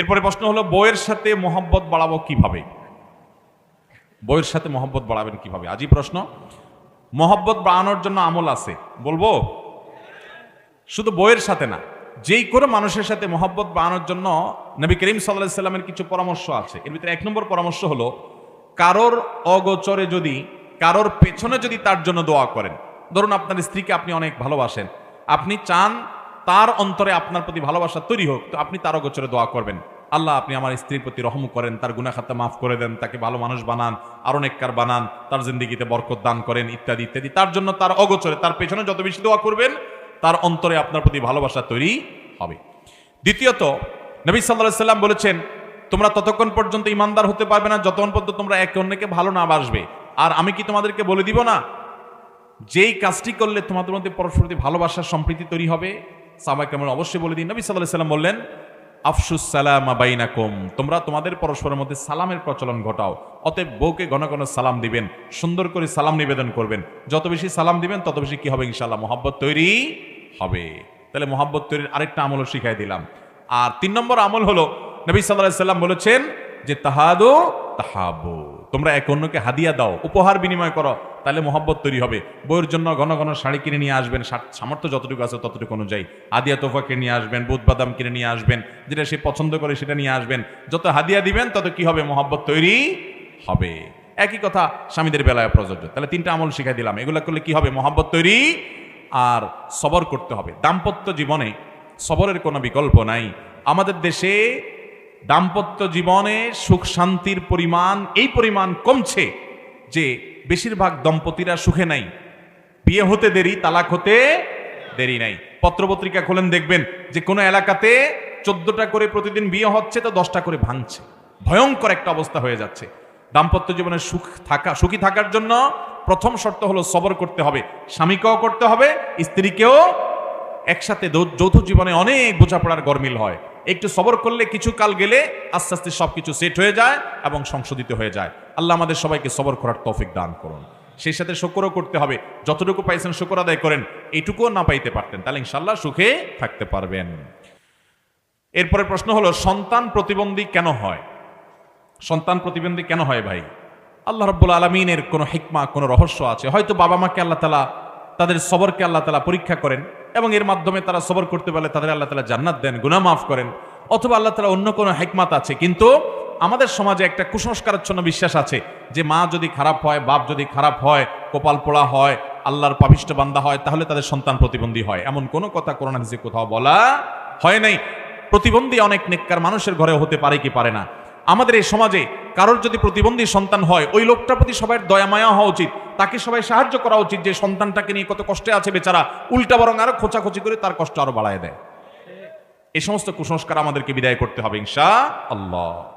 এরপরে প্রশ্ন হলো, বইয়ের সাথে মোহাব্বত বাড়াবো কীভাবে? বইয়ের সাথে মোহাব্বত বাড়াবেন কীভাবে? আজই প্রশ্ন, মোহাব্বত বাড়ানোর জন্য আমল আছে, বলব? শুধু বইয়ের সাথে না, যেই করে মানুষের সাথে মোহাব্বত বাড়ানোর জন্য নবী করিম সাল্লাহ সাল্লামের কিছু পরামর্শ আছে। এর ভিতরে এক নম্বর পরামর্শ হলো, কারোর অগোচরে যদি, কারোর পেছনে যদি তার জন্য দোয়া করেন, ধরুন আপনার স্ত্রীকে আপনি অনেক ভালোবাসেন, আপনি চান তার অন্তরে আপনার প্রতি ভালোবাসা তৈরি হোক, তো আপনি তার অগোচরে দোয়া করবেন। আল্লাহ, আপনি আমার স্ত্রীর প্রতি রহম করেন, তার গুনাখাতা মাফ করে দেন, তাকে ভালো মানুষ বানান আরও নেককার বানান, তার জিন্দিগিতে বরকত দান করেন, ইত্যাদি ইত্যাদি। তার জন্য তার অগোচরে, তার পেছনে যত বেশি দোয়া করবেন, তার অন্তরে আপনার প্রতি ভালোবাসা তৈরি হবে। দ্বিতীয়ত, নবী সাল্লাহ সাল্লাম বলেছেন, তোমরা ততক্ষণ পর্যন্ত ইমানদার হতে পারবে না, যতক্ষণ পর্যন্ত তোমরা একে অন্যকে ভালো না বাসবে। আর আমি কি তোমাদেরকে বলে দিব না? যেই কাজটি করলে তোমাদের মধ্যে পরস্পর ভালোবাসার সম্প্রীতি তৈরি হবে সাবাই কেমন অবশ্যই বলে দিন। নবী সাল্লাহ সাল্লাম বললেন আফসুস সালাম বাইনাকুম, তোমরা তোমাদের পরস্পরের মধ্যে সালামের প্রচলন ঘটাও। অতএব বউকে ঘন ঘন সালাম দিবেন, সুন্দর করে সালাম নিবেদন করবেন। যত বেশি সালাম দিবেন, তত বেশি কি হবে? ইনশাল্লাহ মোহাব্বত তৈরি হবে। তাহলে মোহাব্বত তৈরির আরেকটা আমলও শিখাই দিলাম। আর তিন নম্বর আমল হলো, নবী সাল্লাহ সাল্লাম বলেছেন যে, তাহাদো তাহাবো তোমরা এক অন্যকে হাদিয়া দাও, উপহার বিনিময় করো। তাহলে মোহাব্বত তৈরি হবে। বইয়ের জন্য ঘন ঘন শাড়ি কিনে নিয়ে আসবেন সামর্থ্য যতটুকু আছে ততটুকু অনুযায়ী। আদিয়া তোফা কিনে নিয়ে আসবেন বুধ বাদাম কিনে নিয়ে আসবেন, যেটা সে পছন্দ করে সেটা নিয়ে আসবেন। যত হাদিয়া দিবেন, তত কি হবে? মোহাব্বত তৈরি হবে। একই কথা স্বামীদের বেলায় প্রযোজ্য। তাহলে তিনটা আমল শিখাই দিলাম। এগুলো করলে কি হবে? মোহাব্বত তৈরি আর সবর করতে হবে। দাম্পত্য জীবনে সবরের কোনো বিকল্প নাই। আমাদের দেশে দাম্পত্য জীবনে সুখ শান্তির পরিমাণ, এই পরিমাণ কমছে যে বেশিরভাগ দম্পতিরা সুখে নাই। বিয়ে হতে দেরি, তালাক হতে দেরি নাই। পত্রপত্রিকা খোলেন, দেখবেন যে কোনো এলাকাতে চোদ্দটা করে প্রতিদিন বিয়ে হচ্ছে তো দশটা করে ভাঙছে। ভয়ঙ্কর একটা অবস্থা হয়ে যাচ্ছে। দাম্পত্য জীবনে সুখ থাকা, সুখী থাকার জন্য প্রথম শর্ত হলো সবর করতে হবে। স্বামীকেও করতে হবে, স্ত্রীকেও। একসাথে যৌথ জীবনে অনেক বোঝাপড়ার গরমিল হয়। একটু সবর করলে কিছু কাল গেলে আস্তে আস্তে সবকিছু সেট হয়ে যায় এবং সংশোধিত হয়ে যায়। আল্লাহ আমাদের সবাইকে সবর করার তৌফিক দান করুন। সেই সাথে শুকরও করতে হবে। যতটুকু পাইছেন শুকর আদায় করেন এইটুকুও না পাইতে পারতেন, তাহলে ইনশাল্লাহ সুখে থাকতে পারবেন। এরপরে প্রশ্ন হলো, সন্তান প্রতিবন্ধী কেন হয়? সন্তান প্রতিবন্ধী কেন হয় ভাই? আল্লাহ রব্বুল আলমিনের কোনো হিকমা, কোনো রহস্য আছে? হয়তো বাবা মাকে আল্লাহ তালা তাদের সবরকে আল্লাহ তালা পরীক্ষা করেন। এবং এর মাধ্যমে তারা সবর করতে পারলে তাদের আল্লাহ তালা জান্নাত দেন, গুনাহ মাফ করেন। অথবা আল্লাহ তালা অন্য কোনো হেকমাত আছে, কিন্তু আমাদের সমাজে একটা কুসংস্কারাচ্ছন্ন বিশ্বাস আছে যে মা যদি খারাপ হয়, বাপ যদি খারাপ হয়, কপাল পোড়া হয়, আল্লাহর পাবিষ্ট বান্দা হয়, তাহলে তাদের সন্তান প্রতিবন্ধী হয়। এমন কোনো কথা করোনা হাদিসে কোথাও বলা হয় নাই। প্রতিবন্ধী অনেক নেককার মানুষের ঘরে হতে পারে কি পারে না। আমাদের এই সমাজে কারোর যদি প্রতিবন্ধী সন্তান হয়, ওই লোকটার প্রতি সবাই দয়া, মায়া হওয়া উচিত। তাকে সবাই সাহায্য করা উচিত যে সন্তানটাকে নিয়ে কত কষ্টে আছে বেচারা। উল্টা বরং আরও খোঁচাখোঁচি করে তার কষ্ট আরও বাড়ায় দেয়। এই সমস্ত কুসংস্কার আমাদেরকে বিদায় করতে হবে ইনশা আল্লাহ।